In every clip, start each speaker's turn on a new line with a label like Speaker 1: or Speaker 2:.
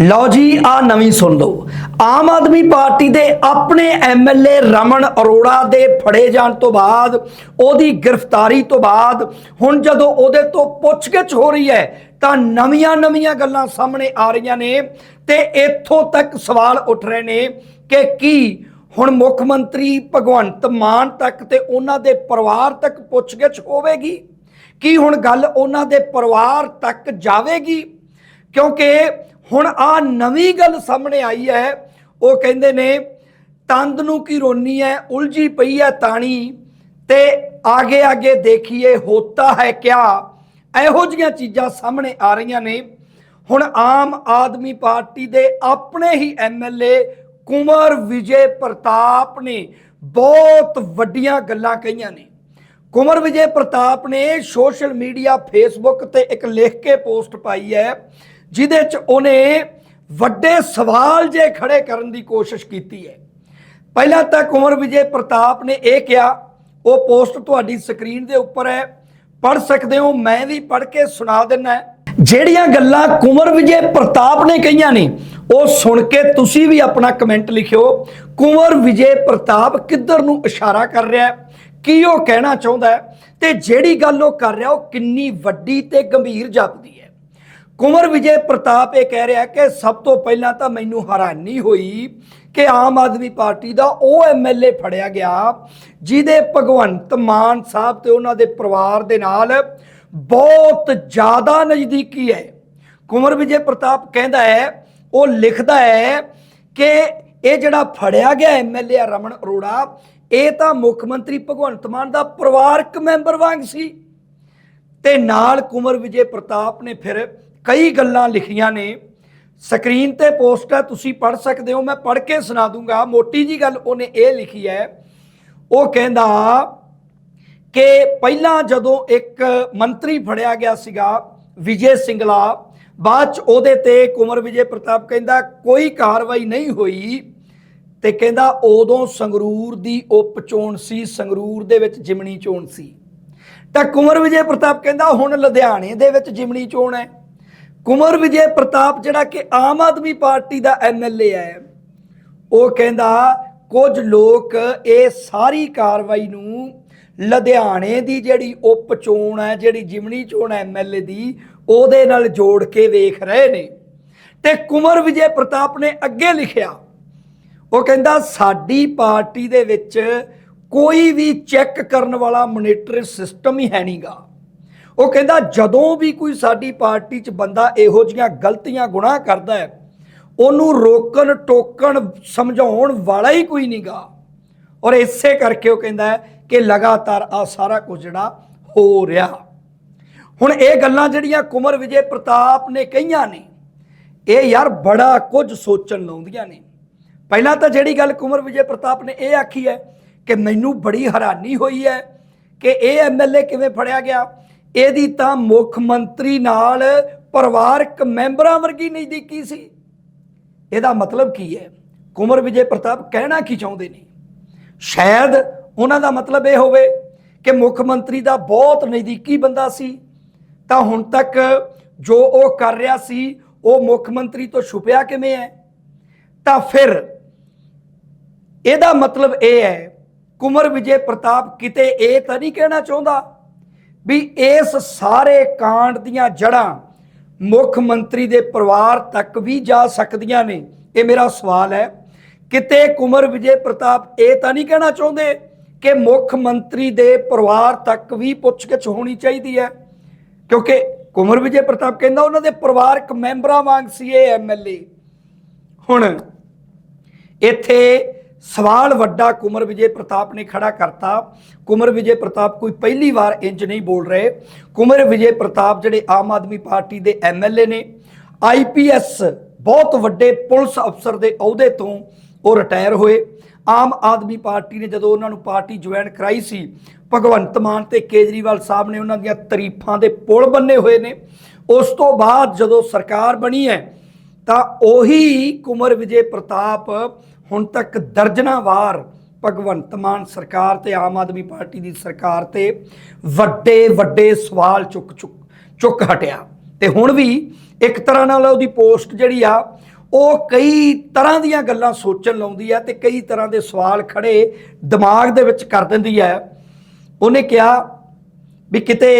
Speaker 1: ਲਓ ਜੀ, ਆ ਨਵੀਂ ਸੁਣ ਲਓ। ਆਮ ਆਦਮੀ ਪਾਰਟੀ ਦੇ ਆਪਣੇ ਐਮਐਲਏ ਰਮਨ ਅਰੋੜਾ ਦੇ ਫੜੇ ਜਾਣ ਤੋਂ ਬਾਅਦ, ਉਹਦੀ ਗ੍ਰਿਫਤਾਰੀ ਤੋਂ ਬਾਅਦ, ਹੁਣ ਜਦੋਂ ਉਹਦੇ ਤੋਂ ਪੁੱਛਗਿੱਛ ਹੋ ਰਹੀ ਹੈ, ਤਾਂ ਨਵੀਆਂ-ਨਵੀਆਂ ਗੱਲਾਂ ਸਾਹਮਣੇ ਆ ਰਹੀਆਂ ਨੇ ਤੇ ਇੱਥੋਂ ਤੱਕ ਸਵਾਲ ਉੱਠ ਰਹੇ ਨੇ ਕਿ ਕੀ ਹੁਣ ਮੁੱਖ ਮੰਤਰੀ ਭਗਵੰਤ ਮਾਨ ਤੱਕ ਤੇ ਉਹਨਾਂ ਦੇ ਪਰਿਵਾਰ ਤੱਕ ਪੁੱਛਗਿੱਛ ਹੋਵੇਗੀ? ਕੀ ਹੁਣ ਗੱਲ ਉਹਨਾਂ ਦੇ ਪਰਿਵਾਰ ਤੱਕ ਜਾਵੇਗੀ? ਕਿਉਂਕਿ ਹੁਣ ਆ ਨਵੀਂ ਗੱਲ ਸਾਹਮਣੇ ਆਈ ਹੈ। ਉਹ ਕਹਿੰਦੇ ਨੇ, ਤੰਦ ਨੂੰ ਕੀ ਰੋਨੀ ਹੈ ਉਲਝੀ ਪਈ ਹੈ ਤਾਣੀ ਤੇ ਆਗੇ ਆਗੇ ਦੇਖੀਏ, ਹੋਤਾ ਹੈ ਕਿਆ? ਇਹੋ ਜਿਹੀਆਂ ਚੀਜ਼ਾਂ ਸਾਹਮਣੇ ਆ ਰਹੀਆਂ ਨੇ। ਹੁਣ ਆਮ ਆਦਮੀ ਪਾਰਟੀ ਦੇ ਆਪਣੇ ਹੀ ਐਮਐਲਏ ਕੁਮਰ ਵਿਜੇ ਪ੍ਰਤਾਪ ਨੇ ਬਹੁਤ ਵੱਡੀਆਂ ਗੱਲਾਂ ਕਹੀਆਂ ਨੇ। ਕੁਮਰ ਵਿਜੇ ਪ੍ਰਤਾਪ ਨੇ ਸੋਸ਼ਲ ਮੀਡੀਆ, ਫੇਸਬੁੱਕ ਤੇ ਇੱਕ ਲਿਖ ਕੇ ਪੋਸਟ ਪਾਈ ਹੈ ਜਿਹਦੇ 'ਚ ਉਹਨੇ ਵੱਡੇ ਸਵਾਲ ਜੇ ਖੜੇ ਕਰਨ ਦੀ ਕੋਸ਼ਿਸ਼ ਕੀਤੀ ਹੈ। ਪਹਿਲਾਂ ਤਾਂ ਕੁਮਰ ਵਿਜੇ ਪ੍ਰਤਾਪ ਨੇ ਇਹ ਕਿਹਾ, ਉਹ ਪੋਸਟ ਤੁਹਾਡੀ ਸਕਰੀਨ ਦੇ ਉੱਪਰ ਹੈ ਪੜ ਸਕਦੇ ਹੋ, ਮੈਂ ਵੀ ਪੜ ਕੇ ਸੁਣਾ ਦਿੰਨਾ ਜਿਹੜੀਆਂ ਗੱਲਾਂ ਕੁਮਰ ਵਿਜੇ ਪ੍ਰਤਾਪ ਨੇ ਕਹੀਆਂ ਨੇ, ਉਹ ਸੁਣ ਕੇ ਤੁਸੀਂ ਵੀ ਆਪਣਾ ਕਮੈਂਟ ਲਿਖਿਓ। ਕੁਮਰ ਵਿਜੇ ਪ੍ਰਤਾਪ ਕਿੱਧਰ ਨੂੰ ਇਸ਼ਾਰਾ ਕਰ ਰਿਹਾ ਹੈ? ਕੀ ਉਹ ਕਹਿਣਾ ਚਾਹੁੰਦਾ ਹੈ? ਤੇ ਜਿਹੜੀ ਗੱਲ ਉਹ ਕਰ ਰਿਹਾ, ਉਹ ਕਿੰਨੀ ਵੱਡੀ ਤੇ ਗੰਭੀਰ ਜਾਪਦੀ ਹੈ। ਕੁਮਰ ਵਿਜੇ ਪ੍ਰਤਾਪ ਇਹ ਕਹਿ ਰਿਹਾ ਕਿ ਸਭ ਤੋਂ ਪਹਿਲਾਂ ਤਾਂ ਮੈਨੂੰ ਹੈਰਾਨੀ ਹੋਈ ਕਿ ਆਮ ਆਦਮੀ ਪਾਰਟੀ ਦਾ ਉਹ ਐਮਐਲਏ ਫੜਿਆ ਗਿਆ, ਜਿਹਦੇ ਭਗਵੰਤ ਮਾਨ ਸਾਹਿਬ ਤੇ ਉਹਨਾਂ ਦੇ ਪਰਿਵਾਰ ਦੇ ਨਾਲ ਬਹੁਤ ਜ਼ਿਆਦਾ ਨਜ਼ਦੀਕੀ ਹੈ। ਕੁਮਰ ਵਿਜੇ ਪ੍ਰਤਾਪ ਕਹਿੰਦਾ ਹੈ, ਉਹ ਲਿਖਦਾ ਹੈ ਕਿ ਇਹ ਜਿਹੜਾ ਫੜਿਆ ਗਿਆ ਐਮਐਲਏ ਰਮਨ ਅਰੋੜਾ, ਇਹ ਤਾਂ ਮੁੱਖ ਮੰਤਰੀ ਭਗਵੰਤ ਮਾਨ ਦਾ ਪਰਿਵਾਰਕ ਮੈਂਬਰ ਵਾਂਗ ਸੀ। ਤੇ ਨਾਲ ਕੁਮਰ ਵਿਜੇ ਪ੍ਰਤਾਪ ਨੇ ਫਿਰ ਕਈ ਗੱਲਾਂ ਲਿਖੀਆਂ ਨੇ। ਸਕਰੀਨ ਤੇ ਪੋਸਟ ਹੈ, ਤੁਸੀਂ ਪੜ੍ਹ ਸਕਦੇ ਹੋ, ਮੈਂ ਪੜ੍ਹ ਕੇ ਸੁਣਾ ਦੂੰਗਾ। ਮੋਟੀ ਜੀ ਗੱਲ ਉਹਨੇ ਇਹ ਲਿਖੀ ਹੈ, ਉਹ ਕਹਿੰਦਾ ਕਿ ਪਹਿਲਾਂ ਜਦੋਂ ਇੱਕ ਮੰਤਰੀ ਫੜਿਆ ਗਿਆ ਸੀਗਾ, ਵਿਜੇ ਸਿੰਗਲਾ, ਬਾਅਦ ਚ ਉਹਦੇ ਤੇ ਕੁਮਰ ਵਿਜੇ ਪ੍ਰਤਾਪ ਕਹਿੰਦਾ, ਕੋਈ ਕਾਰਵਾਈ ਨਹੀਂ ਹੋਈ। ਤੇ ਕਹਿੰਦਾ, ਉਦੋਂ ਸੰਗਰੂਰ ਦੀ ਉਪ ਚੋਣ ਸੀ, ਸੰਗਰੂਰ ਦੇ ਵਿੱਚ ਜਿਮਣੀ ਚੋਣ ਸੀ। ਤਾਂ ਕੁਮਰ ਵਿਜੇ ਪ੍ਰਤਾਪ ਕਹਿੰਦਾ, ਹੁਣ ਲੁਧਿਆਣੇ ਦੇ ਵਿੱਚ ਜਿਮਣੀ ਚੋਣ ਹੈ। ਕੁਮਰ ਵਿਜੇ ਪ੍ਰਤਾਪ ਜਿਹੜਾ ਕਿ ਆਮ ਆਦਮੀ ਪਾਰਟੀ ਦਾ ਐਮਐਲਏ ਹੈ, ਉਹ ਕਹਿੰਦਾ, ਕੁਝ ਲੋਕ ਇਹ ਸਾਰੀ ਕਾਰਵਾਈ ਨੂੰ ਲੁਧਿਆਣੇ ਦੀ ਜਿਹੜੀ ਉਪ ਚੋਣ ਹੈ, ਜਿਹੜੀ ਜਿਮਣੀ ਚੋਣ ਹੈ ਐਮਐਲਏ ਦੀ, ਉਹਦੇ ਨਾਲ ਜੋੜ ਕੇ ਵੇਖ ਰਹੇ ਨੇ। ਤੇ ਕੁਮਰ ਵਿਜੇ ਪ੍ਰਤਾਪ ਨੇ ਅੱਗੇ ਲਿਖਿਆ, ਉਹ ਕਹਿੰਦਾ, ਸਾਡੀ ਪਾਰਟੀ ਦੇ ਵਿੱਚ ਕੋਈ ਵੀ ਚੈੱਕ ਕਰਨ ਵਾਲਾ ਮੋਨੀਟਰ ਸਿਸਟਮ ਹੀ ਹੈ ਨਹੀਂਗਾ ਉਹ ਕਹਿੰਦਾ, ਜਦੋਂ ਵੀ ਕੋਈ ਸਾਡੀ ਪਾਰਟੀ 'ਚ ਬੰਦਾ ਇਹੋ ਜੀਆਂ ਗਲਤੀਆਂ ਗੁਨਾਹ ਕਰਦਾ ਹੈ, ਉਹਨੂੰ ਰੋਕਣ, ਟੋਕਣ, ਸਮਝਾਉਣ ਵਾਲਾ ਹੀ ਕੋਈ ਨਹੀਂਗਾ ਔਰ ਇਸੇ ਕਰਕੇ ਉਹ ਕਹਿੰਦਾ ਕਿ ਲਗਾਤਾਰ ਆ ਸਾਰਾ ਕੁਝ ਜਿਹੜਾ ਹੋ ਰਿਹਾ। ਹੁਣ ਇਹ ਗੱਲਾਂ ਜਿਹੜੀਆਂ ਕੁਮਰ ਵਿਜੇ ਪ੍ਰਤਾਪ ਨੇ ਕਹੀਆਂ ਨੇ, ਇਹ ਯਾਰ ਬੜਾ ਕੁਝ ਸੋਚਣ ਲਾਉਂਦੀਆਂ ਨੇ। ਪਹਿਲਾਂ ਤਾਂ ਜਿਹੜੀ ਗੱਲ ਕੁਮਰ ਵਿਜੇ ਪ੍ਰਤਾਪ ਨੇ ਇਹ ਆਖੀ ਹੈ ਕਿ ਮੈਨੂੰ ਬੜੀ ਹੈਰਾਨੀ ਹੋਈ ਹੈ ਕਿ ਇਹ ਐਮਐਲਏ ਕਿਵੇਂ ਫੜਿਆ ਗਿਆ ਇਹਦੀ ਤਾਂ ਮੁੱਖ ਮੰਤਰੀ ਨਾਲ ਪਰਿਵਾਰਕ ਮੈਂਬਰਾਂ ਵਰਗੀ ਨਜ਼ਦੀਕੀ ਸੀ। ਇਹਦਾ ਮਤਲਬ ਕੀ ਹੈ? ਕੁਮਰ ਵਿਜੇ ਪ੍ਰਤਾਪ ਕਹਿਣਾ ਕੀ ਚਾਹੁੰਦੇ ਨੇ? ਸ਼ਾਇਦ ਉਹਨਾਂ ਦਾ ਮਤਲਬ ਇਹ ਹੋਵੇ ਕਿ ਮੁੱਖ ਮੰਤਰੀ ਦਾ ਬਹੁਤ ਨਜ਼ਦੀਕੀ ਬੰਦਾ ਸੀ। ਤਾਂ ਹੁਣ ਤੱਕ ਜੋ ਉਹ ਕਰ ਰਿਹਾ ਸੀ, ਉਹ ਮੁੱਖ ਮੰਤਰੀ ਤੋਂ ਛੁਪਿਆ ਕਿਵੇਂ ਹੈ? ਤਾਂ ਫਿਰ ਇਹਦਾ ਮਤਲਬ ਇਹ ਹੈ, ਕੁਮਰ ਵਿਜੇ ਪ੍ਰਤਾਪ ਕਿਤੇ ਇਹ ਤਾਂ ਨਹੀਂ ਕਹਿਣਾ ਚਾਹੁੰਦਾ ਵੀ ਇਸ ਸਾਰੇ ਕਾਂਡ ਦੀਆਂ ਜੜਾਂ ਮੁੱਖ ਮੰਤਰੀ ਦੇ ਪਰਿਵਾਰ ਤੱਕ ਵੀ ਜਾ ਸਕਦੀਆਂ ਨੇ। ਇਹ ਮੇਰਾ ਸਵਾਲ ਹੈ। ਕਿਤੇ ਕੁਮਰ ਵਿਜੇ ਪ੍ਰਤਾਪ ਇਹ ਤਾਂ ਨਹੀਂ ਕਹਿਣਾ ਚਾਹੁੰਦੇ ਕਿ ਮੁੱਖ ਮੰਤਰੀ ਦੇ ਪਰਿਵਾਰ ਤੱਕ ਵੀ ਪੁੱਛਗਿੱਛ ਹੋਣੀ ਚਾਹੀਦੀ ਹੈ? ਕਿਉਂਕਿ ਕੁਮਰ ਵਿਜੇ ਪ੍ਰਤਾਪ ਕਹਿੰਦਾ ਉਹਨਾਂ ਦੇ ਪਰਿਵਾਰਕ ਮੈਂਬਰਾਂ ਵਾਂਗ ਸੀ ਇਹ ਐਮਐਲਏ ਹੁਣ ਇੱਥੇ ਸਵਾਲ ਵੱਡਾ ਕੁਮਰ ਵਿਜੇ ਪ੍ਰਤਾਪ ਨੇ ਖੜਾ ਕਰਤਾ। ਕੁਮਰ ਵਿਜੇ ਪ੍ਰਤਾਪ ਕੋਈ ਪਹਿਲੀ ਵਾਰ ਇੰਜ ਨਹੀਂ ਬੋਲ ਰਹੇ। ਕੁਮਰ ਵਿਜੇ ਪ੍ਰਤਾਪ ਜਿਹੜੇ ਆਮ ਆਦਮੀ ਪਾਰਟੀ ਦੇ ਐਮਐਲਏ ਨੇ ਆਈਪੀਐਸ ਬਹੁਤ ਵੱਡੇ ਪੁਲਿਸ ਅਫਸਰ ਦੇ ਅਹੁਦੇ ਤੋਂ ਉਹ ਰਿਟਾਇਰ ਹੋਏ। ਆਮ ਆਦਮੀ ਪਾਰਟੀ ਨੇ ਜਦੋਂ ਉਹਨਾਂ ਨੂੰ ਪਾਰਟੀ ਜੁਆਇਨ ਕਰਾਈ ਸੀ, ਭਗਵੰਤ ਮਾਨ ਤੇ ਕੇਜਰੀਵਾਲ ਸਾਹਿਬ ਨੇ ਉਹਨਾਂ ਦੀਆਂ ਤਾਰੀਫਾਂ ਦੇ ਪੁਲ ਬੰਨੇ ਹੋਏ ਨੇ। ਉਸ ਤੋਂ ਬਾਅਦ ਜਦੋਂ ਸਰਕਾਰ ਬਣੀ ਹੈ, ਤਾਂ ਉਹੀ ਕੁਮਰ ਵਿਜੇ ਪ੍ਰਤਾਪ ਹੁਣ ਤੱਕ ਦਰਜਨਾ ਵਾਰ ਭਗਵੰਤ ਮਾਨ ਸਰਕਾਰ ਤੇ ਆਮ ਆਦਮੀ ਪਾਰਟੀ ਦੀ ਸਰਕਾਰ ਤੇ ਵੱਡੇ ਵੱਡੇ ਸਵਾਲ ਚੁੱਕ ਚੁੱਕ ਚੁੱਕ ਹਟਿਆ। ਤੇ ਹੁਣ ਵੀ ਇੱਕ ਤਰ੍ਹਾਂ ਨਾਲ ਉਹਦੀ ਪੋਸਟ ਜਿਹੜੀ ਆ, ਉਹ ਕਈ ਤਰ੍ਹਾਂ ਦੀਆਂ ਗੱਲਾਂ ਸੋਚਣ ਲਾਉਂਦੀ ਆ ਤੇ ਕਈ ਤਰ੍ਹਾਂ ਦੇ ਸਵਾਲ ਖੜੇ ਦਿਮਾਗ ਦੇ ਵਿੱਚ ਕਰ ਦਿੰਦੀ ਆ। ਉਹਨੇ ਕਿਹਾ ਵੀ ਕਿਤੇ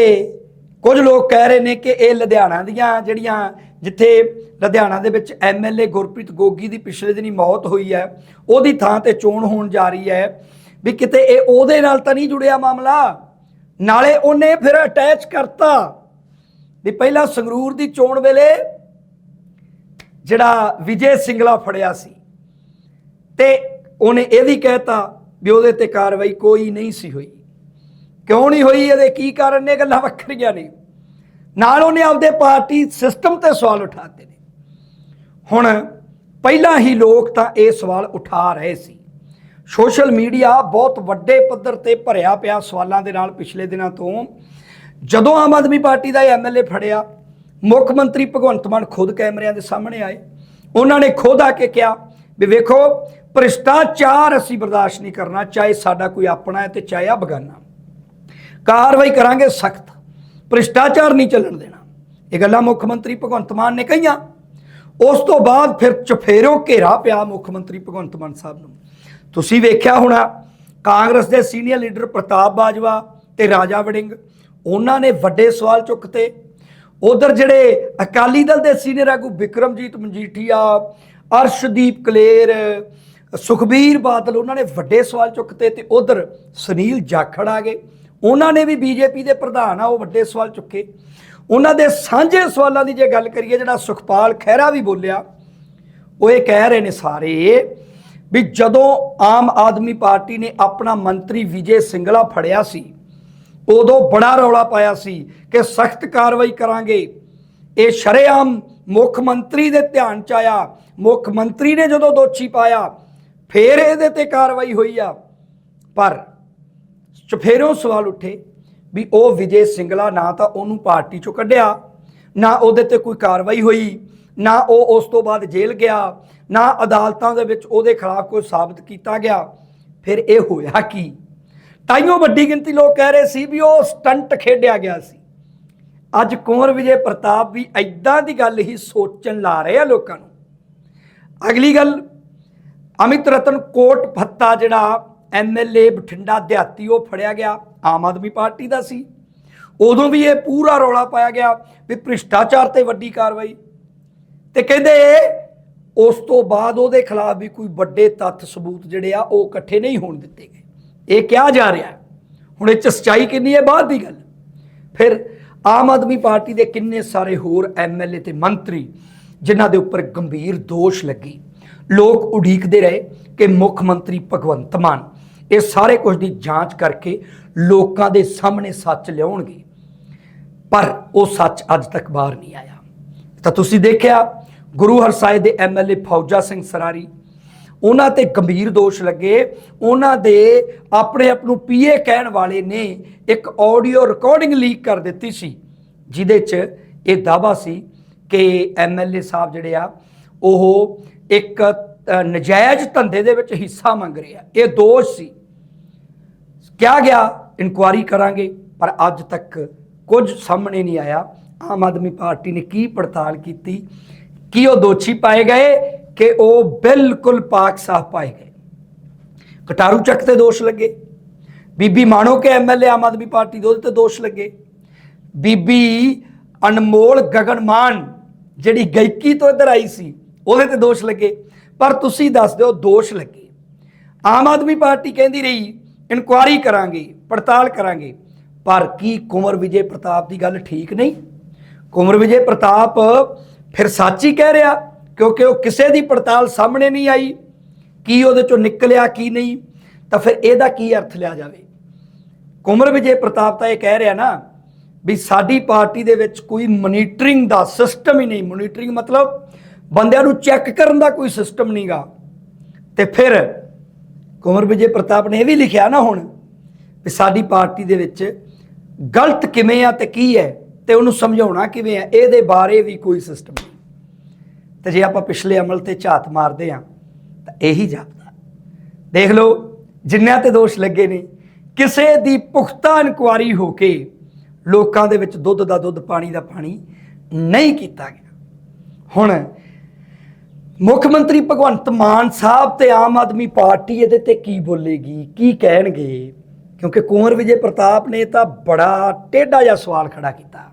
Speaker 1: ਕੁਝ ਲੋਕ ਕਹਿ ਰਹੇ ਨੇ ਕਿ ਇਹ ਲੁਧਿਆਣਾ ਦੀਆਂ ਜਿਹੜੀਆਂ ਜਿੱਥੇ ਲੁਧਿਆਣਾ ਦੇ ਵਿੱਚ ਐਮਐਲਏ ਗੁਰਪ੍ਰੀਤ ਗੋਗੀ ਦੀ ਪਿਛਲੇ ਦਿਨੀ ਮੌਤ ਹੋਈ ਹੈ, ਉਹਦੀ ਥਾਂ ਤੇ ਚੋਣ ਹੋਣ ਜਾ ਰਹੀ ਹੈ, ਵੀ ਕਿਤੇ ਇਹ ਉਹਦੇ ਨਾਲ ਤਾਂ ਨਹੀਂ ਜੁੜਿਆ ਮਾਮਲਾ? ਨਾਲੇ ਉਹਨੇ ਫਿਰ ਅਟੈਚ ਕਰਤਾ ਵੀ ਪਹਿਲਾਂ ਸੰਗਰੂਰ ਦੀ ਚੋਣ ਵੇਲੇ ਜਿਹੜਾ ਵਿਜੇ ਸਿੰਗਲਾ ਫੜਿਆ ਸੀ ਤੇ ਉਹਨੇ ਇਹ ਵੀ ਕਹਿਤਾ ਵੀ ਉਹਦੇ ਤੇ ਕਾਰਵਾਈ ਕੋਈ ਨਹੀਂ ਸੀ ਹੋਈ। ਕਿਉਂ ਨਹੀਂ ਹੋਈ? ਇਹਦੇ ਕੀ ਕਾਰਨ ਨੇ? ਗੱਲਾਂ ਵੱਖਰੀਆਂ ਨੇ। ਨਾਲ ਉਹਨੇ ਆਪਦੇ ਪਾਰਟੀ ਸਿਸਟਮ ਤੇ ਸਵਾਲ ਉਠਾਤੇ ਨੇ। ਹੁਣ ਪਹਿਲਾਂ ਹੀ ਲੋਕ ਤਾਂ ਇਹ ਸਵਾਲ ਉਠਾ ਰਹੇ ਸੀ। ਸੋਸ਼ਲ ਮੀਡੀਆ ਬਹੁਤ ਵੱਡੇ ਪੱਧਰ ਤੇ ਭਰਿਆ ਪਿਆ ਸਵਾਲਾਂ ਦੇ ਨਾਲ ਪਿਛਲੇ ਦਿਨਾਂ ਤੋਂ। ਜਦੋਂ ਆਮ ਆਦਮੀ ਪਾਰਟੀ ਦਾ ਐਮਐਲਏ ਫੜਿਆ, ਮੁੱਖ ਮੰਤਰੀ ਭਗਵੰਤ ਮਾਨ ਖੁਦ ਕੈਮਰਿਆਂ ਦੇ ਸਾਹਮਣੇ ਆਏ। ਉਹਨਾਂ ਨੇ ਖੁਦ ਆ ਕੇ ਕਿਹਾ ਵੀ ਵੇਖੋ, ਭ੍ਰਿਸ਼ਟਾਚਾਰ ਅਸੀਂ ਬਰਦਾਸ਼ਤ ਨਹੀਂ ਕਰਨਾ, ਚਾਹੇ ਸਾਡਾ ਕੋਈ ਆਪਣਾ ਹੈ ਤੇ ਚਾਹੇ ਆ ਬਗਾਨਾ। ਕਾਰਵਾਈ ਕਰਾਂਗੇ ਸਖਤ। ਭ੍ਰਿਸ਼ਟਾਚਾਰ ਨਹੀਂ ਚੱਲਣ ਦੇਣਾ। ਇਹ ਗੱਲਾਂ ਮੁੱਖ ਮੰਤਰੀ ਭਗਵੰਤ ਮਾਨ ਨੇ ਕਹੀਆਂ। ਉਸ ਤੋਂ ਬਾਅਦ ਫਿਰ ਚਫੇਰੋਂ ਘੇਰਾ ਪਿਆ ਮੁੱਖ ਮੰਤਰੀ ਭਗਵੰਤ ਮਾਨ ਸਾਹਿਬ ਨੂੰ। ਤੁਸੀਂ ਵੇਖਿਆ ਹੋਣਾ, ਕਾਂਗਰਸ ਦੇ ਸੀਨੀਅਰ ਲੀਡਰ ਪ੍ਰਤਾਪ ਬਾਜਵਾ ਤੇ ਰਾਜਾ ਵੜਿੰਗ, ਉਹਨਾਂ ਨੇ ਵੱਡੇ ਸਵਾਲ ਚੁੱਕਤੇ। ਉਧਰ ਜਿਹੜੇ ਅਕਾਲੀ ਦਲ ਦੇ ਸੀਨੀਅਰ ਆਗੂ ਵਿਕਰਮਜੀਤ ਮਜੀਠੀਆ, ਅਰਸ਼ਦੀਪ ਕਲੇਰ, ਸੁਖਬੀਰ ਬਾਦਲ, ਉਹਨਾਂ ਨੇ ਵੱਡੇ ਸਵਾਲ ਚੁੱਕਤੇ ਤੇ ਉਧਰ ਸੁਨੀਲ ਜਾਖੜ ਆ ਗਏ। ਉਹਨਾਂ ਨੇ ਵੀ ਬੀਜੇਪੀ ਦੇ ਪ੍ਰਧਾਨ ਆ, ਉਹ ਵੱਡੇ ਸਵਾਲ ਚੁੱਕੇ। ਉਹਨਾਂ ਦੇ ਸਾਂਝੇ ਸਵਾਲਾਂ ਦੀ ਜੇ ਗੱਲ ਕਰੀਏ, ਜਿਹੜਾ ਸੁਖਪਾਲ ਖਹਿਰਾ ਵੀ ਬੋਲਿਆ, ਉਹ ਇਹ ਕਹਿ ਰਹੇ ਨੇ ਸਾਰੇ ਵੀ ਜਦੋਂ ਆਮ ਆਦਮੀ ਪਾਰਟੀ ਨੇ ਆਪਣਾ ਮੰਤਰੀ ਵਿਜੇ ਸਿੰਗਲਾ ਫੜਿਆ ਸੀ, ਉਦੋਂ ਬੜਾ ਰੌਲਾ ਪਾਇਆ ਸੀ ਕਿ ਸਖਤ ਕਾਰਵਾਈ ਕਰਾਂਗੇ। ਇਹ ਸ਼ਰੇਆਮ ਮੁੱਖ ਮੰਤਰੀ ਦੇ ਧਿਆਨ ਚ ਆਇਆ। ਮੁੱਖ ਮੰਤਰੀ ਨੇ ਜਦੋਂ ਦੋਸ਼ੀ ਪਾਇਆ, ਫੇਰ ਇਹਦੇ ਤੇ ਕਾਰਵਾਈ ਹੋਈ ਆ। ਪਰ ਚਫੇਰੋਂ ਸਵਾਲ ਉੱਠੇ ਵੀ ਉਹ ਵਿਜੇ ਸਿੰਗਲਾ ਨਾ ਤਾਂ ਉਹਨੂੰ ਪਾਰਟੀ ਚੋਂ ਕੱਢਿਆ, ਨਾ ਉਹਦੇ ਤੇ ਕੋਈ ਕਾਰਵਾਈ ਹੋਈ, ਨਾ ਉਹ ਉਸ ਤੋਂ ਬਾਅਦ ਜੇਲ੍ਹ ਗਿਆ, ਨਾ ਅਦਾਲਤਾਂ ਦੇ ਵਿੱਚ ਉਹਦੇ ਖਿਲਾਫ ਕੋਈ ਸਾਬਤ ਕੀਤਾ ਗਿਆ। ਫਿਰ ਇਹ ਹੋਇਆ ਕੀ? ਤਾਈਓ ਵੱਡੀ ਗਿਣਤੀ ਲੋਕ ਕਹਿ ਰਹੇ ਸੀ ਵੀ ਉਹ ਸਟੰਟ ਖੇਡਿਆ ਗਿਆ ਸੀ। ਅੱਜ ਕੁੰਵਰ ਵਿਜੇ ਪ੍ਰਤਾਪ ਵੀ ਐਦਾਂ ਦੀ ਗੱਲ ਹੀ ਸੋਚਣ ਲਾ ਰਹੇ ਆ ਲੋਕਾਂ ਨੂੰ? ਅਗਲੀ ਗੱਲ, ਅਮਿਤ ਰਤਨ ਕੋਟ ਭੱਤਾ ਜਿਹੜਾ ਐਮਐਲਏ ਬਠਿੰਡਾ ਦਿਹਾਤੀ ਉਹ ਫੜਿਆ ਗਿਆ, ਆਮ ਆਦਮੀ ਪਾਰਟੀ ਦਾ ਸੀ। ਉਦੋਂ ਵੀ ਇਹ ਪੂਰਾ ਰੌਲਾ ਪਾਇਆ ਗਿਆ ਵੀ ਭ੍ਰਿਸ਼ਟਾਚਾਰ ਤੇ ਵੱਡੀ ਕਾਰਵਾਈ। ਤੇ ਕਹਿੰਦੇ ਉਸ ਤੋਂ ਬਾਅਦ ਉਹਦੇ ਖਿਲਾਫ ਵੀ ਕੋਈ ਵੱਡੇ ਤੱਥ ਸਬੂਤ ਜਿਹੜੇ ਆ, ਉਹ ਇਕੱਠੇ ਨਹੀਂ ਹੋਣ ਦਿੱਤੇ ਗਏ। ਇਹ ਕਿਹਾ ਜਾ ਰਿਹਾ ਹੁਣ ਇਹ ਚ ਸੱਚਾਈ ਕਿੰਨੀ ਹੈ? ਬਾਅਦ ਦੀ ਗੱਲ। ਫਿਰ ਆਮ ਆਦਮੀ ਪਾਰਟੀ ਦੇ ਕਿੰਨੇ ਸਾਰੇ ਹੋਰ ਐਮਐਲਏ ਤੇ ਮੰਤਰੀ, ਜਿਨ੍ਹਾਂ ਦੇ ਉੱਪਰ ਗੰਭੀਰ ਦੋਸ਼ ਲੱਗੇ। ਲੋਕ ਉਡੀਕਦੇ ਰਹੇ ਕਿ ਮੁੱਖ ਮੰਤਰੀ ਭਗਵੰਤ ਮਾਨ ਇਹ ਸਾਰੇ ਕੁਝ ਦੀ ਜਾਂਚ ਕਰਕੇ ਲੋਕਾਂ ਦੇ ਸਾਹਮਣੇ ਸੱਚ ਲਿਆਉਣਗੇ। ਪਰ ਉਹ ਸੱਚ ਅੱਜ ਤੱਕ ਬਾਹਰ ਨਹੀਂ ਆਇਆ। ਤਾਂ ਤੁਸੀਂ ਦੇਖਿਆ, ਗੁਰੂ ਹਰਸਾਏ ਦੇ ਐਮਐਲਏ ਫੌਜਾ ਸਿੰਘ ਸਰਾਰੀ, ਉਹਨਾਂ ਤੇ ਗੰਭੀਰ ਦੋਸ਼ ਲੱਗੇ। ਉਹਨਾਂ ਦੇ ਆਪਣੇ ਆਪ ਨੂੰ ਪੀਏ ਕਹਿਣ ਵਾਲੇ ਨੇ ਇੱਕ ਆਡੀਓ ਰਿਕਾਰਡਿੰਗ ਲੀਕ ਕਰ ਦਿੱਤੀ ਸੀ, ਜਿਹਦੇ 'ਚ ਇਹ ਦਾਵਾ ਸੀ ਕਿ ਐਮਐਲਏ ਸਾਹਿਬ ਜਿਹੜੇ ਆ, ਉਹ ਇੱਕ ਨਜਾਇਜ਼ ਧੰਦੇ ਦੇ ਵਿੱਚ ਹਿੱਸਾ ਮੰਗ ਰਿਹਾ। ਇਹ ਦੋਸ਼ ਸੀ। ਕਿਹਾ ਗਿਆ, ਇਨਕੁਆਰੀ ਕਰਾਂਗੇ, ਪਰ ਅੱਜ ਤੱਕ ਕੁਝ ਸਾਹਮਣੇ ਨਹੀਂ ਆਇਆ। ਆਮ ਆਦਮੀ ਪਾਰਟੀ ਨੇ ਕੀ ਪੜਤਾਲ ਕੀਤੀ? ਕੀ ਉਹ ਦੋਸ਼ੀ ਪਾਏ ਗਏ ਕਿ ਉਹ ਬਿਲਕੁਲ ਪਾਕ ਸਾਫ਼ ਪਾਏ ਗਏ? ਕਟਾਰੂ ਚੱਕ ਤੇ ਦੋਸ਼ ਲੱਗੇ। ਬੀਬੀ ਮਾਣੋ ਕੇ ਐਮਐਲਏ ਆਮ ਆਦਮੀ ਪਾਰਟੀ ਦੇ ਉਹਦੇ ਤੇ ਦੋਸ਼ ਲੱਗੇ। ਬੀਬੀ ਅਨਮੋਲ ਗਗਨਮਾਨ, ਜਿਹੜੀ ਗਾਇਕੀ ਤੋਂ ਇੱਧਰ ਆਈ ਸੀ, ਉਹਦੇ ਤੇ ਦੋਸ਼ ਲੱਗੇ। ਪਰ ਤੁਸੀਂ ਦੱਸ ਦਿਓ, ਦੋਸ਼ ਲੱਗੇ। ਆਮ ਆਦਮੀ ਪਾਰਟੀ ਕਹਿੰਦੀ ਰਹੀ, ਇਨਕੁਆਰੀ ਕਰਾਂਗੇ, ਪੜਤਾਲ ਕਰਾਂਗੇ। ਪਰ ਕੀ ਕੁੰਵਰ ਵਿਜੇ ਪ੍ਰਤਾਪ ਦੀ ਗੱਲ ਠੀਕ ਨਹੀਂ? ਕੁੰਵਰ ਵਿਜੇ ਪ੍ਰਤਾਪ ਫਿਰ ਸੱਚ ਹੀ ਕਹਿ ਰਿਹਾ, ਕਿਉਂਕਿ ਉਹ ਕਿਸੇ ਦੀ ਪੜਤਾਲ ਸਾਹਮਣੇ ਨਹੀਂ ਆਈ। ਕੀ ਉਹਦੇ ਚੋਂ ਨਿਕਲਿਆ, ਕੀ ਨਹੀਂ? ਤਾਂ ਫਿਰ ਇਹਦਾ ਕੀ ਅਰਥ ਲਿਆ ਜਾਵੇ? ਕੁੰਵਰ ਵਿਜੇ ਪ੍ਰਤਾਪ ਤਾਂ ਇਹ ਕਹਿ ਰਿਹਾ ਨਾ ਵੀ ਸਾਡੀ ਪਾਰਟੀ ਦੇ ਵਿੱਚ ਕੋਈ ਮੋਨੀਟਰਿੰਗ ਦਾ ਸਿਸਟਮ ਹੀ ਨਹੀਂ। ਮੋਨੀਟਰਿੰਗ ਮਤਲਬ ਬੰਦਿਆਂ ਨੂੰ ਚੈੱਕ ਕਰਨ ਦਾ ਕੋਈ ਸਿਸਟਮ ਨਹੀਂਗਾ ਤੇ ਫਿਰ ਕੁੰਵਰ ਵਿਜੇ ਪ੍ਰਤਾਪ ਨੇ ਇਹ ਵੀ ਲਿਖਿਆ ਨਾ ਹੁਣ ਵੀ ਸਾਡੀ ਪਾਰਟੀ ਦੇ ਵਿੱਚ ਗਲਤ ਕਿਵੇਂ ਆ ਤੇ ਕੀ ਹੈ ਤੇ ਉਹਨੂੰ ਸਮਝਾਉਣਾ ਕਿਵੇਂ ਆ, ਇਹਦੇ ਬਾਰੇ ਵੀ ਕੋਈ ਸਿਸਟਮ ਨਹੀਂ ਤੇ ਜੇ ਆਪਾਂ ਪਿਛਲੇ ਅਮਲ ਤੇ ਝਾਤ ਮਾਰਦੇ ਆ ਤਾਂ ਇਹੀ ਜਾਪਦਾ ਦੇਖ ਲਓ, ਜਿੰਨਿਆਂ ਤੇ ਦੋਸ਼ ਲੱਗੇ ਨੇ, ਕਿਸੇ ਦੀ ਪੁਖਤਾ ਇਨਕੁਆਰੀ ਹੋ ਕੇ ਲੋਕਾਂ ਦੇ ਵਿੱਚ ਦੁੱਧ ਦਾ ਦੁੱਧ, ਪਾਣੀ ਦਾ ਪਾਣੀ ਨਹੀਂ ਕੀਤਾ ਗਿਆ। ਹੁਣ ਮੁੱਖ ਮੰਤਰੀ ਭਗਵੰਤ ਮਾਨ ਸਾਹਿਬ ਤੇ ਆਮ ਆਦਮੀ ਪਾਰਟੀ ਇਹਦੇ ਤੇ ਕੀ ਬੋਲੇਗੀ, ਕੀ ਕਹਿਣਗੇ? ਕਿਉਂਕਿ ਕੁੰਵਰ ਵਿਜੇ ਪ੍ਰਤਾਪ ਨੇ ਤਾਂ ਬੜਾ ਟੇਢਾ ਜਿਹਾ ਸਵਾਲ ਖੜਾ ਕੀਤਾ।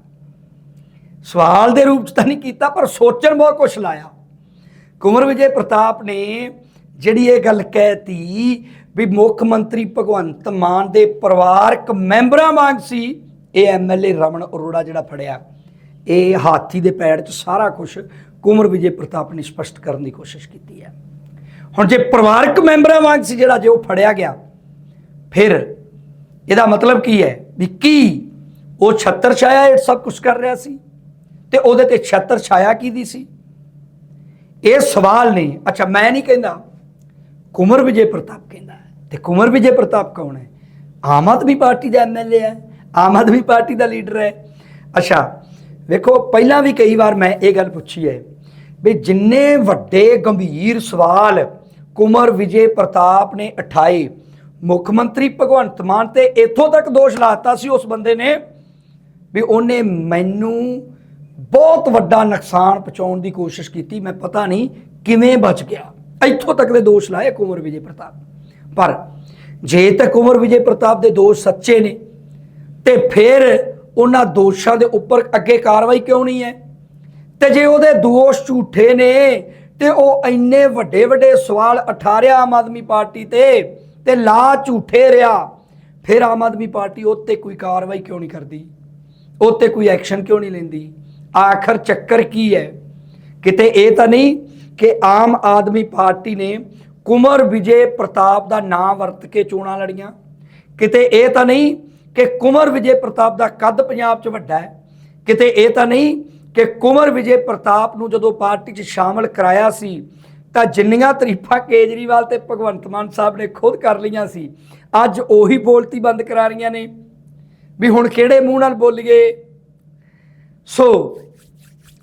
Speaker 1: ਸਵਾਲ ਦੇ ਰੂਪ ਚ ਤਾਂ ਨਹੀਂ ਕੀਤਾ, ਪਰ ਸੋਚਣ ਬਹੁਤ ਕੁਛ ਲਾਇਆ। ਕੁੰਵਰ ਵਿਜੇ ਪ੍ਰਤਾਪ ਨੇ ਜਿਹੜੀ ਇਹ ਗੱਲ ਕਹਿਤੀ ਵੀ ਮੁੱਖ ਮੰਤਰੀ ਭਗਵੰਤ ਮਾਨ ਦੇ ਪਰਿਵਾਰਕ ਮੈਂਬਰਾਂ ਵਾਂਗ ਸੀ, ਇਹ ਐਮਐਲਏ ਰਮਨ ਅਰੋੜਾ ਜਿਹੜਾ ਫੜਿਆ। ਇਹ ਹਾਥੀ ਦੇ ਪੈੜ 'ਚ ਸਾਰਾ ਕੁਝ ਕੁੰਵਰ ਵਿਜੇ ਪ੍ਰਤਾਪ ਨੇ ਸਪਸ਼ਟ ਕਰਨ ਦੀ ਕੋਸ਼ਿਸ਼ ਕੀਤੀ ਹੈ। ਹੁਣ ਜੇ ਪਰਿਵਾਰਕ ਮੈਂਬਰਾਂ ਵਾਂਗ ਸੀ ਜਿਹੜਾ ਜੇ ਉਹ ਫੜਿਆ ਗਿਆ, ਫਿਰ ਇਹਦਾ ਮਤਲਬ ਕੀ ਹੈ ਵੀ ਕੀ ਉਹ ਛੱਤਰ ਛਾਇਆ ਇਹ ਸਭ ਕੁਝ ਕਰ ਰਿਹਾ ਸੀ ਤੇ ਉਹਦੇ ਤੇ ਛੱਤਰ ਛਾਇਆ ਕੀ ਸੀ? ਇਹ ਸਵਾਲ ਨਹੀਂ ਅੱਛਾ, ਮੈਂ ਨਹੀਂ ਕਹਿੰਦਾ, ਕੁਮਰ ਵਿਜੇ ਪ੍ਰਤਾਪ ਕਹਿੰਦਾ ਹੈ। ਤੇ ਕੁਮਰ ਵਿਜੇ ਪ੍ਰਤਾਪ ਕੌਣ ਹੈ? ਆਮ ਆਦਮੀ ਪਾਰਟੀ ਦਾ ਐਮਐਲਏ ਹੈ, ਆਮ ਆਦਮੀ ਪਾਰਟੀ ਦਾ ਲੀਡਰ ਹੈ। ਅੱਛਾ, ਵੇਖੋ, ਪਹਿਲਾਂ ਵੀ ਕਈ ਵਾਰ ਮੈਂ ਇਹ ਗੱਲ ਪੁੱਛੀ ਹੈ ਵੀ ਜਿੰਨੇ ਵੱਡੇ ਗੰਭੀਰ ਸਵਾਲ ਕੁਮਰ ਵਿਜੇ ਪ੍ਰਤਾਪ ਨੇ ਉਠਾਏ, ਮੁੱਖ ਮੰਤਰੀ ਭਗਵੰਤ ਮਾਨ ਤੇ ਇੱਥੋਂ ਤੱਕ ਦੋਸ਼ ਲਾਤਾ ਸੀ ਉਸ ਬੰਦੇ ਨੇ ਵੀ ਉਹਨੇ ਮੈਨੂੰ ਬਹੁਤ ਵੱਡਾ ਨੁਕਸਾਨ ਪਹੁੰਚਾਉਣ ਦੀ ਕੋਸ਼ਿਸ਼ ਕੀਤੀ, ਮੈਂ ਪਤਾ ਨਹੀਂ ਕਿਵੇਂ ਬਚ ਗਿਆ। ਇੱਥੋਂ ਤੱਕ ਦੇ ਦੋਸ਼ ਲਾਏ ਕੁੰਵਰ ਵਿਜੇ ਪ੍ਰਤਾਪ। ਪਰ ਜੇ ਤਾਂ ਕੁੰਵਰ ਵਿਜੇ ਪ੍ਰਤਾਪ ਦੇ ਦੋਸ਼ ਸੱਚੇ ਨੇ, ਤੇ ਫਿਰ ਉਹਨਾਂ ਦੋਸ਼ਾਂ ਦੇ ਉੱਪਰ ਅੱਗੇ ਕਾਰਵਾਈ ਕਿਉਂ ਨਹੀਂ ਹੈ? ਤੇ ਜੇ ਉਹਦੇ ਦੋਸ਼ ਝੂਠੇ ਨੇ ਤੇ ਉਹ ਇੰਨੇ ਵੱਡੇ ਵੱਡੇ ਸਵਾਲ ਉਠਾਰਿਆ ਆਮ ਆਦਮੀ ਪਾਰਟੀ ਤੇ ਤੇ ਲਾ ਝੂਠੇ ਰਿਹਾ, ਫਿਰ ਆਮ ਆਦਮੀ ਪਾਰਟੀ ਉੱਤੇ ਕੋਈ ਕਾਰਵਾਈ ਕਿਉਂ ਨਹੀਂ ਕਰਦੀ? ਉੱਤੇ ਕੋਈ ਐਕਸ਼ਨ ਕਿਉਂ ਨਹੀਂ ਲੈਂਦੀ? ਆਖਰ ਚੱਕਰ ਕੀ ਹੈ? ਕਿਤੇ ਇਹ ਤਾਂ ਨਹੀਂ ਕਿ ਆਮ ਆਦਮੀ ਪਾਰਟੀ ਨੇ ਕੁਮਰ ਵਿਜੇ ਪ੍ਰਤਾਪ ਦਾ ਨਾਮ ਵਰਤ ਕੇ ਚੋਣਾਂ ਲੜੀਆਂ? ਕਿਤੇ ਇਹ ਤਾਂ ਨਹੀਂ ਕਿ ਕੁਮਰ ਵਿਜੇ ਪ੍ਰਤਾਪ ਦਾ ਕੱਦ ਪੰਜਾਬ 'ਚ ਵੱਡਾ ਹੈ? ਕਿਤੇ ਇਹ ਤਾਂ ਨਹੀਂ ਕਿ ਕੁਮਰ ਵਿਜੇ ਪ੍ਰਤਾਪ ਨੂੰ ਜਦੋਂ ਪਾਰਟੀ 'ਚ ਸ਼ਾਮਲ ਕਰਾਇਆ ਸੀ, ਤਾਂ ਜਿੰਨੀਆਂ ਤਰੀਫਾਂ ਕੇਜਰੀਵਾਲ ਤੇ ਭਗਵੰਤ ਮਾਨ ਸਾਹਿਬ ਨੇ ਖੁਦ ਕਰ ਲਈਆਂ ਸੀ, ਅੱਜ ਉਹੀ ਬੋਲਤੀ ਬੰਦ ਕਰਾ ਰਹੀਆਂ ਨੇ। ਵੀ ਹੁਣ ਕਿਹੜੇ ਮੂੰਹ ਨਾਲ ਬੋਲੀਏ? ਸੋ,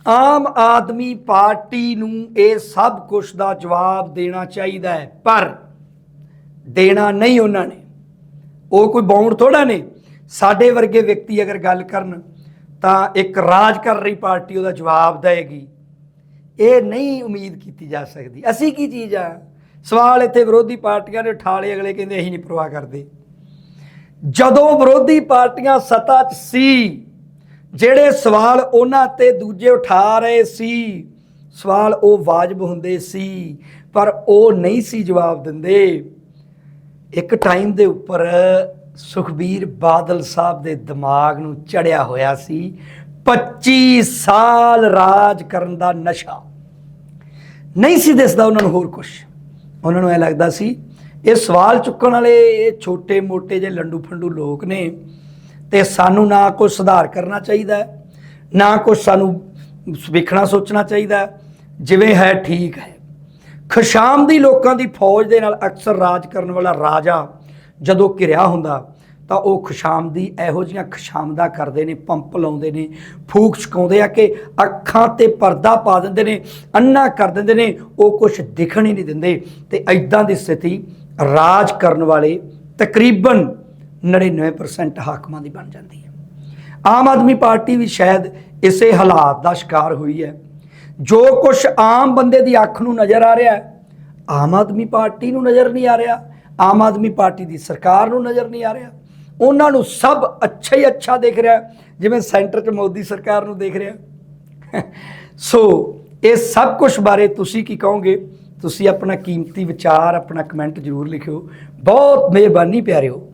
Speaker 1: ਆਮ ਆਦਮੀ ਪਾਰਟੀ ਨੂੰ ਇਹ ਸਭ ਕੁਝ ਦਾ ਜਵਾਬ ਦੇਣਾ ਚਾਹੀਦਾ ਹੈ, ਪਰ ਦੇਣਾ ਨਹੀਂ ਉਹਨਾਂ ਨੇ। ਉਹ ਕੋਈ ਬਾਉਂਡ ਥੋੜਾ ਨੇ? ਸਾਡੇ ਵਰਗੇ ਵਿਅਕਤੀ ਅਗਰ ਗੱਲ ਕਰਨ ਤਾਂ ਇੱਕ ਰਾਜ ਕਰ ਰਹੀ ਪਾਰਟੀ ਉਹਦਾ ਜਵਾਬ ਦੇਗੀ। ਇਹ ਨਹੀਂ ਉਮੀਦ ਕੀਤੀ ਜਾ ਸਕਦੀ। ਅਸੀਂ ਕੀ ਚੀਜ਼ ਆ? ਸਵਾਲ ਇੱਥੇ ਵਿਰੋਧੀ ਪਾਰਟੀਆਂ ਨੇ ਉਠਾ ਲਏ ਅਗਲੇ ਕਹਿੰਦੇ ਅਸੀਂ ਨਹੀਂ ਪਰਵਾਹ ਕਰਦੇ। ਜਦੋਂ ਵਿਰੋਧੀ ਪਾਰਟੀਆਂ ਸੱਤਾ 'ਚ ਸੀ, ਜਿਹੜੇ ਸਵਾਲ ਉਹਨਾਂ ਤੇ ਦੂਜੇ ਉਠਾ ਰਹੇ ਸੀ, ਸਵਾਲ ਉਹ ਵਾਜਬ ਹੁੰਦੇ ਸੀ, ਪਰ ਉਹ ਨਹੀਂ ਸੀ ਜਵਾਬ ਦਿੰਦੇ। ਇੱਕ ਟਾਈਮ ਦੇ ਉੱਪਰ ਸੁਖਬੀਰ ਬਾਦਲ ਸਾਹਿਬ ਦੇ ਦਿਮਾਗ ਨੂੰ ਚੜਿਆ ਹੋਇਆ ਸੀ 25 ਸਾਲ ਰਾਜ ਕਰਨ ਦਾ ਨਸ਼ਾ। ਨਹੀਂ ਸੀ ਦਿਸਦਾ ਉਹਨਾਂ ਨੂੰ ਹੋਰ ਕੁਝ ਉਹਨਾਂ ਨੂੰ ਐ ਲੱਗਦਾ ਸੀ, ਇਹ ਸਵਾਲ ਚੁੱਕਣ ਵਾਲੇ ਇਹ ਛੋਟੇ ਮੋਟੇ ਜਿਹੇ ਲੰਡੂ ਫੰਡੂ ਲੋਕ ਨੇ ਤੇ ਸਾਨੂੰ ਨਾ ਕੁਝ ਸੁਧਾਰ ਕਰਨਾ ਚਾਹੀਦਾ ਨਾ ਕੁਝ ਸਾਨੂੰ ਵੇਖਣਾ, ਸੋਚਣਾ ਚਾਹੀਦਾ ਜਿਵੇਂ ਹੈ ਠੀਕ ਹੈ। ਖਸ਼ਾਮਦੀ ਲੋਕਾਂ ਦੀ ਫੌਜ ਦੇ ਨਾਲ ਅਕਸਰ ਰਾਜ ਕਰਨ ਵਾਲਾ ਰਾਜਾ ਜਦੋਂ ਘਿਰਿਆ ਹੁੰਦਾ, ਤਾਂ ਉਹ ਖੁਸ਼ਾਮਦੀ ਇਹੋ ਜਿਹੀਆਂ ਖੁਸ਼ਾਮਦਾ ਕਰਦੇ ਨੇ, ਪੰਪ ਲਾਉਂਦੇ ਨੇ, ਫੂਕ ਛਕਾਉਂਦੇ ਆ ਕਿ ਅੱਖਾਂ ਤੇ ਪਰਦਾ ਪਾ ਦਿੰਦੇ ਨੇ ਅੰਨਾ ਕਰ ਦਿੰਦੇ ਨੇ, ਉਹ ਕੁਝ ਦਿਖਣ ਹੀ ਨਹੀਂ ਦਿੰਦੇ। ਤੇ ਐਦਾਂ ਦੀ ਸਥਿਤੀ ਰਾਜ ਕਰਨ ਵਾਲੇ ਤਕਰੀਬਨ 99% ਹਾਕਮਾਂ ਦੀ ਬਣ ਜਾਂਦੀ ਹੈ। ਆਮ ਆਦਮੀ ਪਾਰਟੀ ਵੀ ਸ਼ਾਇਦ ਇਸੇ ਹਾਲਾਤ ਦਾ ਸ਼ਿਕਾਰ ਹੋਈ ਹੈ। ਜੋ ਕੁਝ ਆਮ ਬੰਦੇ ਦੀ ਅੱਖ ਨੂੰ ਨਜ਼ਰ ਆ ਰਿਹਾ ਹੈ, ਆਮ ਆਦਮੀ ਪਾਰਟੀ ਨੂੰ ਨਜ਼ਰ ਨਹੀਂ ਆ ਰਿਹਾ। ਆਮ ਆਦਮੀ ਪਾਰਟੀ ਦੀ ਸਰਕਾਰ ਨੂੰ ਨਜ਼ਰ ਨਹੀਂ ਆ ਰਿਹਾ। ਉਹਨਾਂ ਨੂੰ ਸਭ ਅੱਛਾ ਹੀ ਅੱਛਾ ਦੇਖ ਰਿਹਾ ਜਿਵੇਂ ਸੈਂਟਰ 'ਚ ਮੋਦੀ ਸਰਕਾਰ ਨੂੰ ਦੇਖ ਰਿਹਾ ਸੋ ਇਹ ਸਭ ਕੁਝ ਬਾਰੇ ਤੁਸੀਂ ਕੀ ਕਹੋਗੇ? ਤੁਸੀਂ ਆਪਣਾ ਕੀਮਤੀ ਵਿਚਾਰ, ਆਪਣਾ ਕਮੈਂਟ ਜ਼ਰੂਰ ਲਿਖਿਓ। ਬਹੁਤ ਮਿਹਰਬਾਨੀ ਪਿਆਰਿਓ।